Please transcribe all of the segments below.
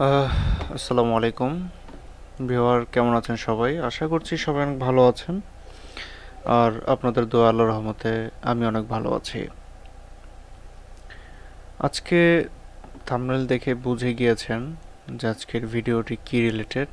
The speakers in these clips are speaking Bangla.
আসসালামু আলাইকুম। ভিউয়ার, কেমন আছেন সবাই? আশা করছি সবাই অনেক ভালো আছেন। আর আপনাদের দোয়া আল্লাহর রহমতে আমি অনেক ভালো আছি। আজকে থাম্বনেল দেখে বুঝে গিয়েছেন যে আজকের ভিডিওটি কী রিলেটেড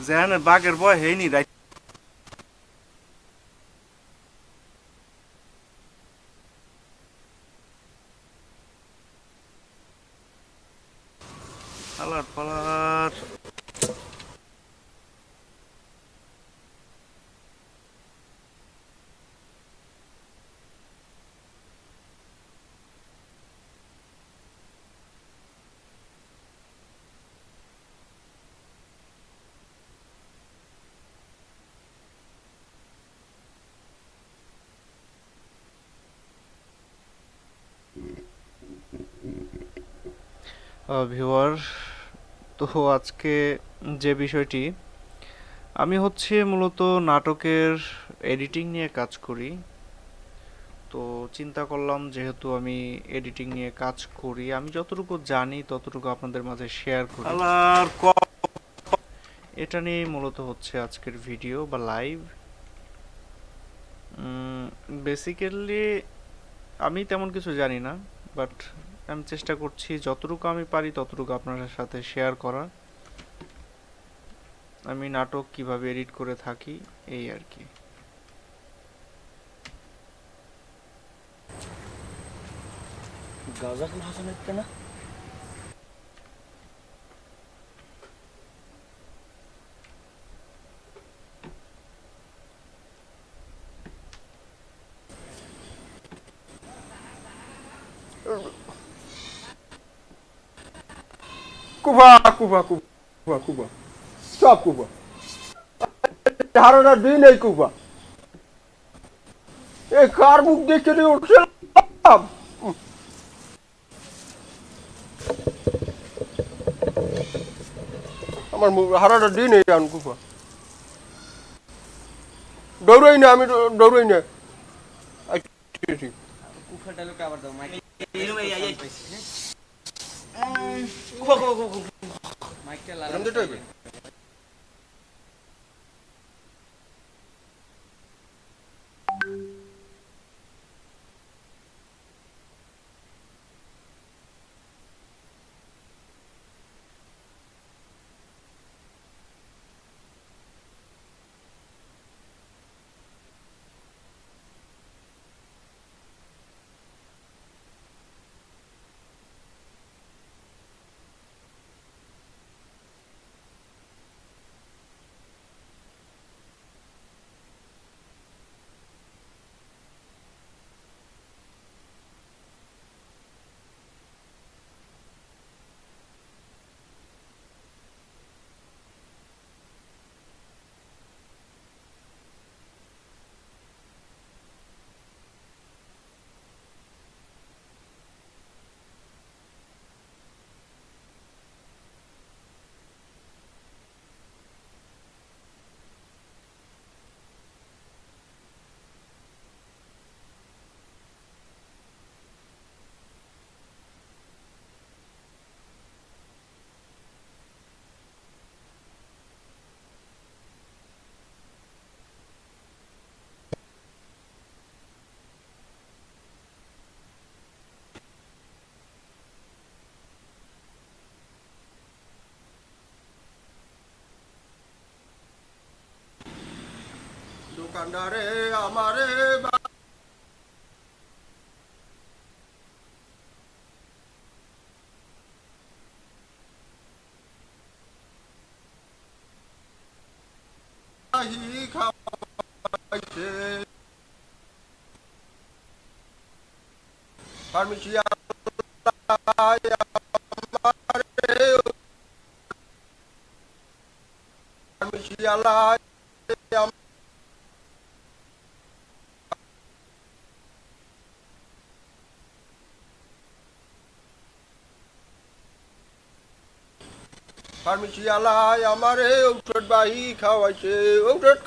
যেন বাঘের ভয় হয়নি রাইট ভিউয়ার তো আজকে যে বিষয়টি আমি হচ্ছে মূলত নাটকের এডিটিং নিয়ে কাজ করি। তো চিন্তা করলাম যেহেতু আমি এডিটিং নিয়ে কাজ করি আমি যতটুকু জানি ততটুকু আপনাদের মাঝে শেয়ার করি। এটা নিয়ে মূলত হচ্ছে আজকের ভিডিও বা লাইভ বেসিক্যালি আমি তেমন কিছু জানি না বাট আমি চেষ্টা করছি, যতটুকু আমি পারি ততটুকু আপনাদের সাথে শেয়ার করার। আমি নাটক কীভাবে এডিট করে থাকি, এই আর কি। গাজাকুল হাসানের কেনা কুবা কুবা কুবা কুবা সব কুবা। ধারণা দিন এই কুবা। এই কার মুখ দেখে উঠছে আমার মুখ হারাটা দিন এই আন কুবা। দৌড়াই না আমি দৌড়াই না। আচ্ছা, ঠিক। কুফাটা লোকে আবার দাও মাইক মাইকটা এরম লাগানো দিতে হইবে? কান্ডারে আমারে বা- বাহি খাওয়াইছে ফার্মেসি ফার্মেসি আল্লাহ ঔষধ বাহি ঔষধ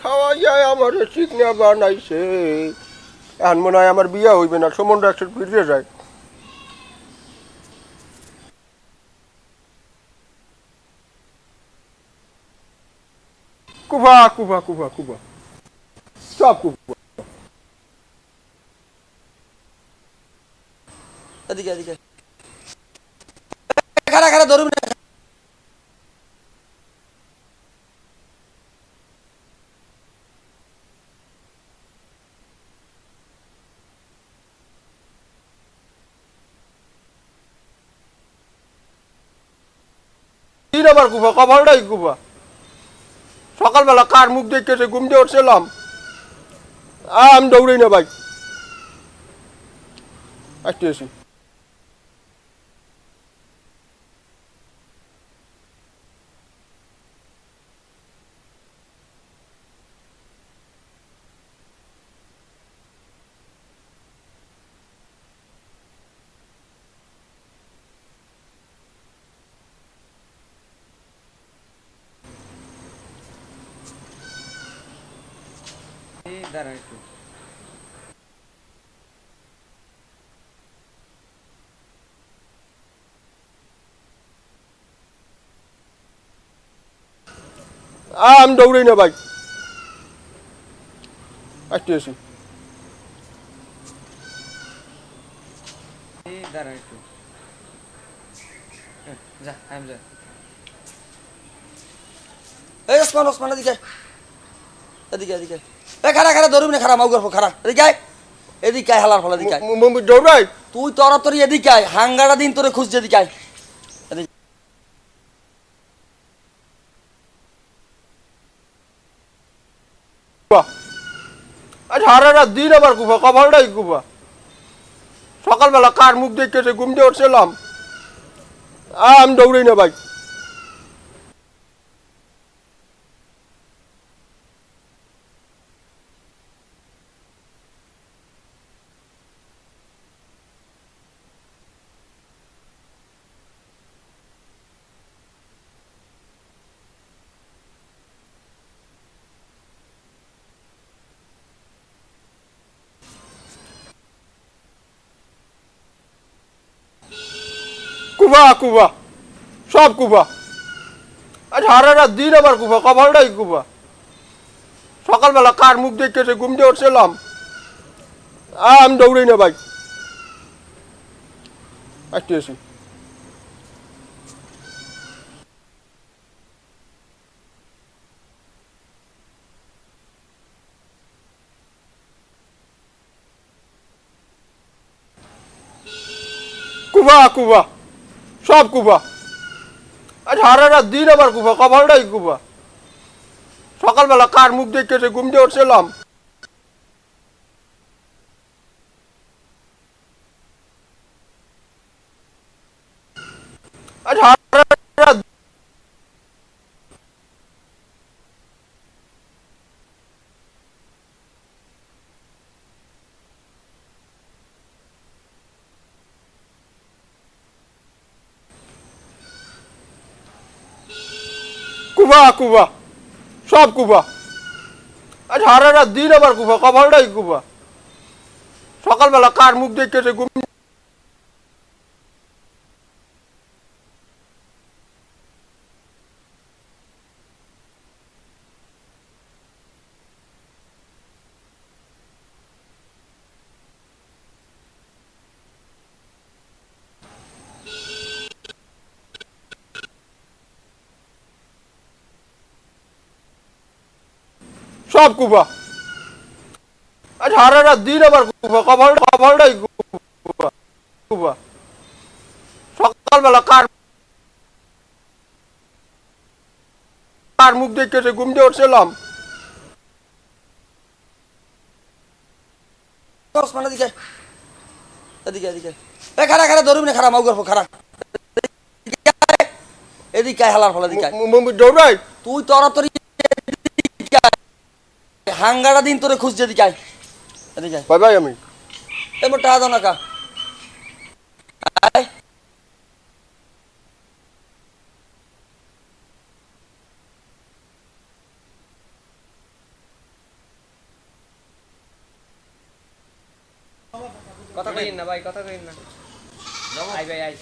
আমারে বিয়া হইবে না একশো ফিরে যায়। কুভা কুভা কুভা কুভা সব কুভা এদিকে এদিকে। খারা খারা ধরুন। আবার কুভা কপালটাই গুফা সকালবেলা কার মুখ দেখেছে ঘুম দিয়ে উঠছিলাম? আমি দৌড়াই না ভাই। আসতে আসি দাঁড়ান একটু আমি দৌড়াই না ভাই। আসতে আসি দাঁড়ান একটু। হ্যাঁ, যা আমি যা। এই ওসমান ওসমান এদিকে। এদিকে এদিকে। এ খারা খারা ধরুন না খারা মাউগর খারা এদিকে আয়। এদিকে আয় হালার ফল দৌড়াই। তুই তরাতরি এদিকে আয়। হাঙ্গাটা দিন তোরে খুঁজছে এদিকে আয়। সারা রাত দিন আবার কুভা কপালটাই কুভা সকালবেলা কার মুখ দেখেছে ঘুম দিয়ে উঠছিলাম? আমি দৌড়াই না ভাই। কুভা কুভা সব কুভা আজ সারা রাত দিন আবার কুভা কপালটাই কুভা সকালবেলা কার মুখ দেখেছে ঘুম দিয়ে উঠছিলাম? আমি দৌড়াই না ভাই। আসতে আসি কুভা কুভা সব কুফা। আজ সারা রাত দিন আবার কুফা, কপালটাই কুফা। সকালবেলা কার মুখ দেখেছে ঘুম দিয়ে উঠছিলাম? আজ সারা রাত কুভা কুবা। সব কুবা। আর সারা দিন আবার কুবা, কপালটাই কুবা। সকালবেলা কার মুখ দেখেছে ঘুম সব সারা রাত দিন আমার কুফা কপাল কপালটাই কুফা। সকালবেলা কার কার মুখ ঘুম দিয়ে উঠছিলাম। ওসমান এদিকে আয়। এদিকে এদিকে এ খারা খারা ধরবি না খারা মাউ গর্ভ খারা এদিকে হালার ফলা এদিকে দৌড়াই। তুই আয়। হাঙ্গাটা দিন তোরে খুঁজছে এদিকে আয়। এদিকে। ভাই ভাই আমি এবার টাকা দাও না কা। কথা কইন না ভাই কথা কইন না আই ভাই আই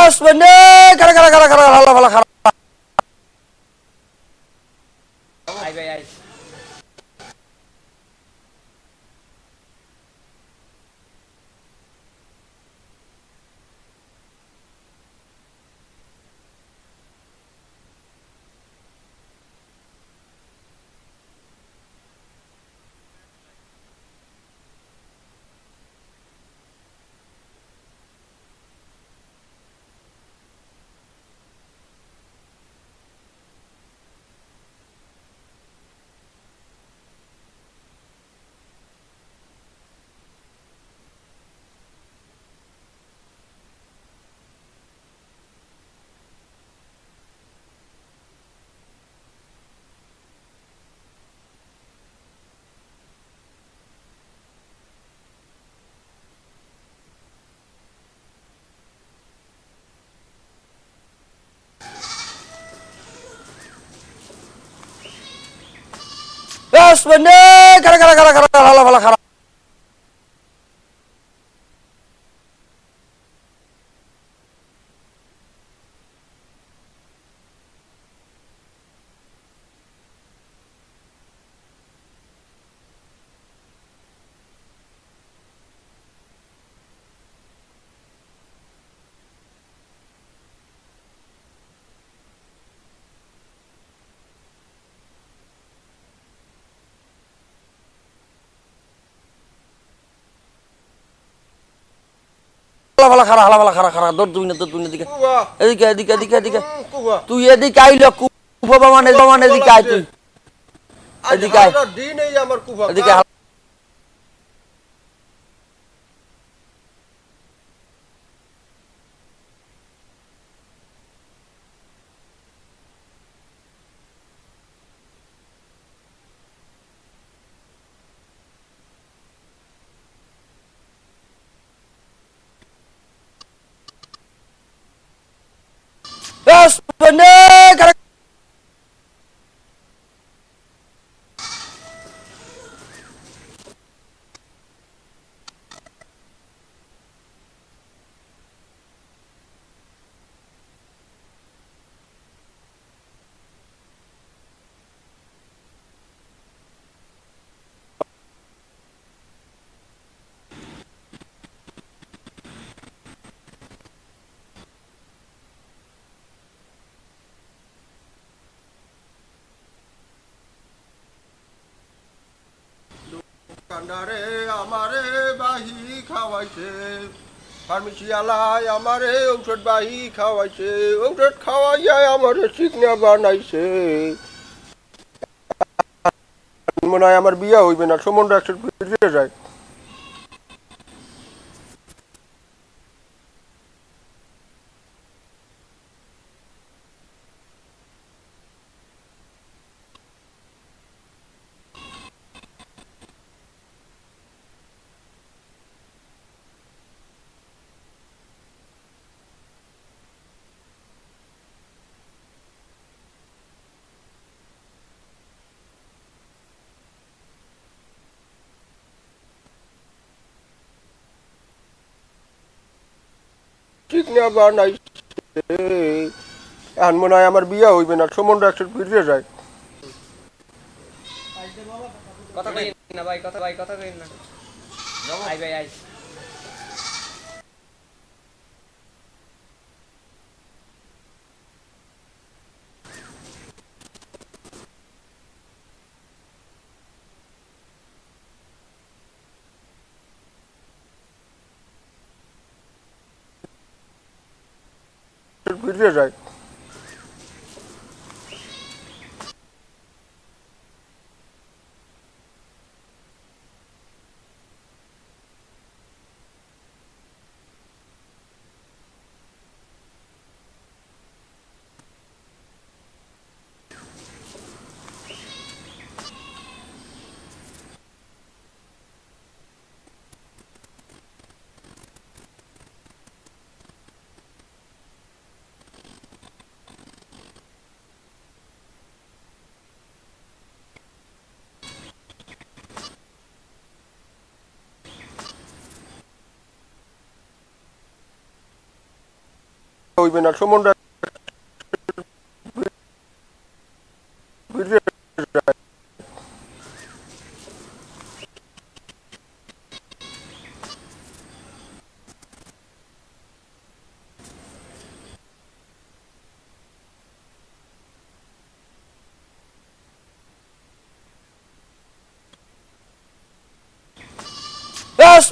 এ ওসমান রে, খারা খারা খারা খারা হালা ফালা খারা আই ভাই আই ওসমান রে, খারা খারা খারা খারা হালা ফালা খারা হালা ফালা খারা হালা ফালা খারা খারা। দৌড় দুই না দৌড় দুই দিকে এদিকে। এদিকে এদিকে এদিকে তুই এদিকে আইল কুফা বামান এদিকে আই তুই। এদিকে আই সারা আমার কুফা এদিকে হালা- এ ওসমান রে, খারা কান্ডারে আমারে বাহি খাওয়াইছে। ফার্মেসিয়ালায় আমারে ঔষধ বাহি খাওয়াইছে। ঔষধ খাওয়াইয়া আমারে চিকনা বানাইছে। মনে হয় আমার বিয়া হইবে না। সমন্ড ফিরে যায় চিকনা বানাইছে এখন মনে হয় আমার বিয়া হইবে না সমন্ড একশো ফিরে যায়। কথা কই না ভাই, কথা ভাই কথা কই না। আই ভাই আই ফিরে যায় হইবে না সমন্বয় ফিরে যায় বেশ